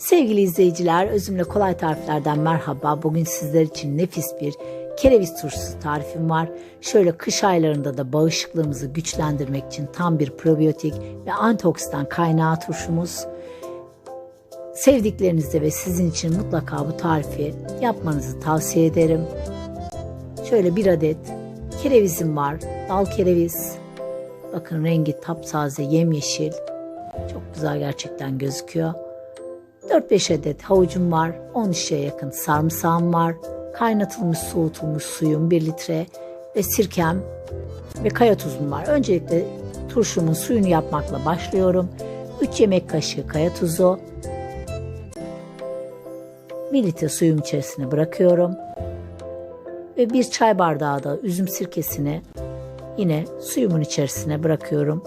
Sevgili izleyiciler, Özümle Kolay Tariflerden merhaba. Bugün sizler için nefis bir kereviz turşusu tarifim var. Şöyle kış aylarında da bağışıklığımızı güçlendirmek için tam bir probiyotik ve antioksidan kaynağı turşumuz. Sevdiklerinizde ve sizin için mutlaka bu tarifi yapmanızı tavsiye ederim. Şöyle bir adet kerevizim var. Dal kereviz. Bakın rengi taptaze yemyeşil. Çok güzel gerçekten gözüküyor. 4-5 adet havucum var. 10 şişeye yakın sarımsağım var. Kaynatılmış soğutulmuş suyum 1 litre ve sirkem ve kaya tuzum var. Öncelikle turşumun suyunu yapmakla başlıyorum. 3 yemek kaşığı kaya tuzu. 1 litre suyum içerisine bırakıyorum. Ve bir çay bardağı da üzüm sirkesini yine suyumun içerisine bırakıyorum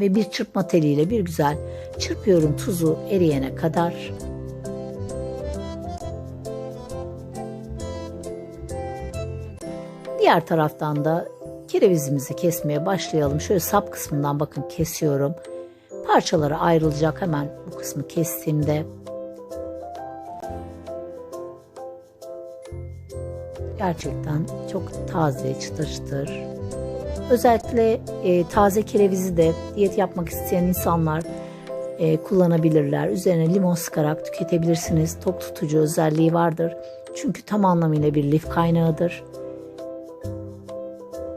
ve bir çırpma teliyle bir güzel çırpıyorum tuzu eriyene kadar. Diğer taraftan da kerevizimizi kesmeye başlayalım. Şöyle sap kısmından bakın kesiyorum. Parçalara ayrılacak hemen bu kısmı kestiğimde. Gerçekten çok taze, çıtır çıtır. Özellikle e, taze kerevizi de diyet yapmak isteyen insanlar e, kullanabilirler. Üzerine limon sıkarak tüketebilirsiniz. Tok tutucu özelliği vardır. Çünkü tam anlamıyla bir lif kaynağıdır.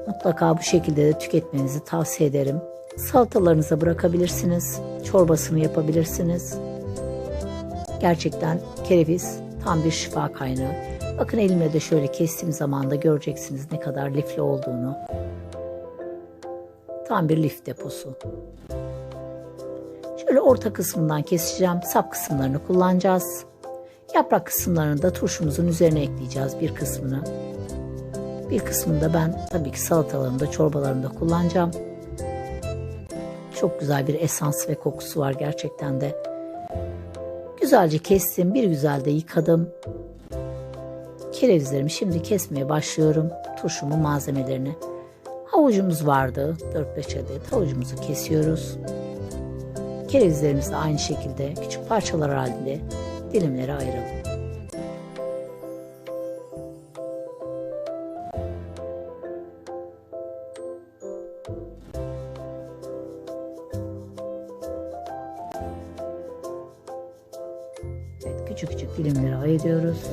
Mutlaka bu şekilde de tüketmenizi tavsiye ederim. Salatalarınıza bırakabilirsiniz. Çorbasını yapabilirsiniz. Gerçekten kereviz tam bir şifa kaynağı. Bakın elimle de şöyle kestiğim zaman da göreceksiniz ne kadar lifli olduğunu. Tam bir lif deposu. Şöyle orta kısmından keseceğim. Sap kısımlarını kullanacağız. Yaprak kısımlarını da turşumuzun üzerine ekleyeceğiz bir kısmını. Bir kısmını da ben tabii ki salatalarımda, çorbalarımda kullanacağım. Çok güzel bir esans ve kokusu var gerçekten de. Güzelce kestim, bir güzel de yıkadım. Kerevizlerimi şimdi kesmeye başlıyorum. Turşumun malzemelerini. Havucumuz vardı. 4-5 adet havucumuzu kesiyoruz. Kerevizlerimizi aynı şekilde küçük parçalar halinde dilimlere ayıralım. Evet, küçük küçük dilimlere ayırıyoruz.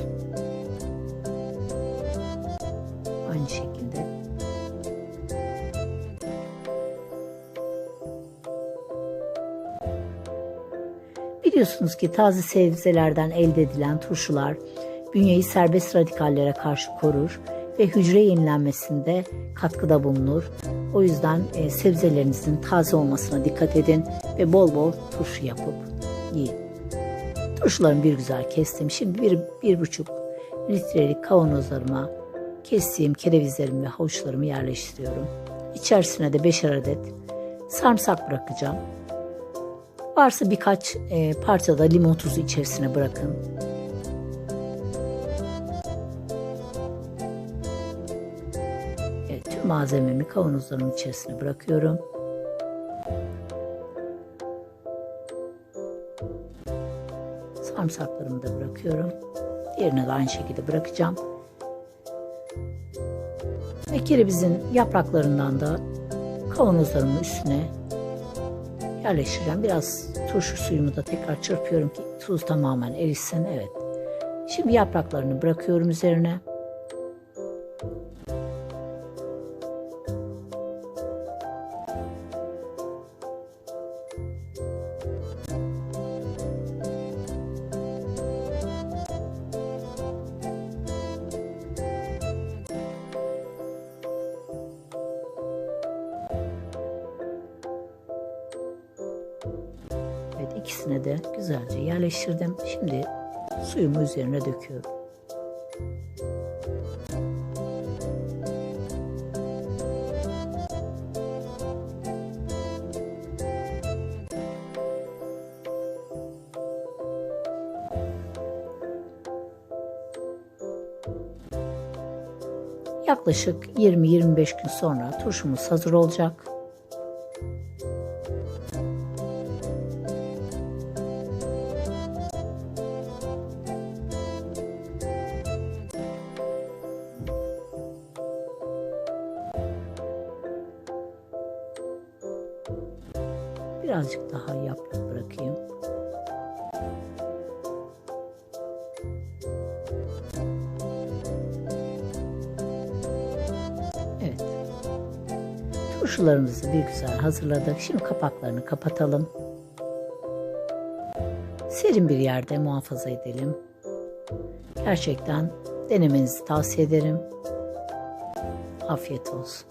Aynı şekilde Biliyorsunuz ki taze sebzelerden elde edilen turşular bünyeyi serbest radikallere karşı korur ve hücre yenilenmesinde katkıda bulunur. O yüzden e, sebzelerinizin taze olmasına dikkat edin ve bol bol turşu yapıp yiyin. Turşularımı bir güzel kestim. Şimdi bir, bir buçuk litrelik kavanozlarıma kestiğim kerevizlerimi ve havuçlarımı yerleştiriyorum. İçerisine de beşer adet sarımsak bırakacağım. Varsa birkaç e, parça da limon tuzu içerisine bırakın. Evet, tüm malzememi kavanozlarımın içerisine bırakıyorum. Sarımsaklarımı da bırakıyorum. Diğerine de aynı şekilde bırakacağım. Ve kerevizin yapraklarından da kavanozlarımın üstüne yerleştireceğim. Biraz turşu suyumu da tekrar çırpıyorum ki tuz tamamen erişsin. Evet. Şimdi yapraklarını bırakıyorum üzerine. Evet ikisine de güzelce yerleştirdim. Şimdi suyumu üzerine döküyorum. Yaklaşık 20-25 gün sonra turşumuz hazır olacak. Birazcık daha yaprak bırakayım. Evet. Turşularımızı bir güzel hazırladık. Şimdi kapaklarını kapatalım. Serin bir yerde muhafaza edelim. Gerçekten denemenizi tavsiye ederim. Afiyet olsun.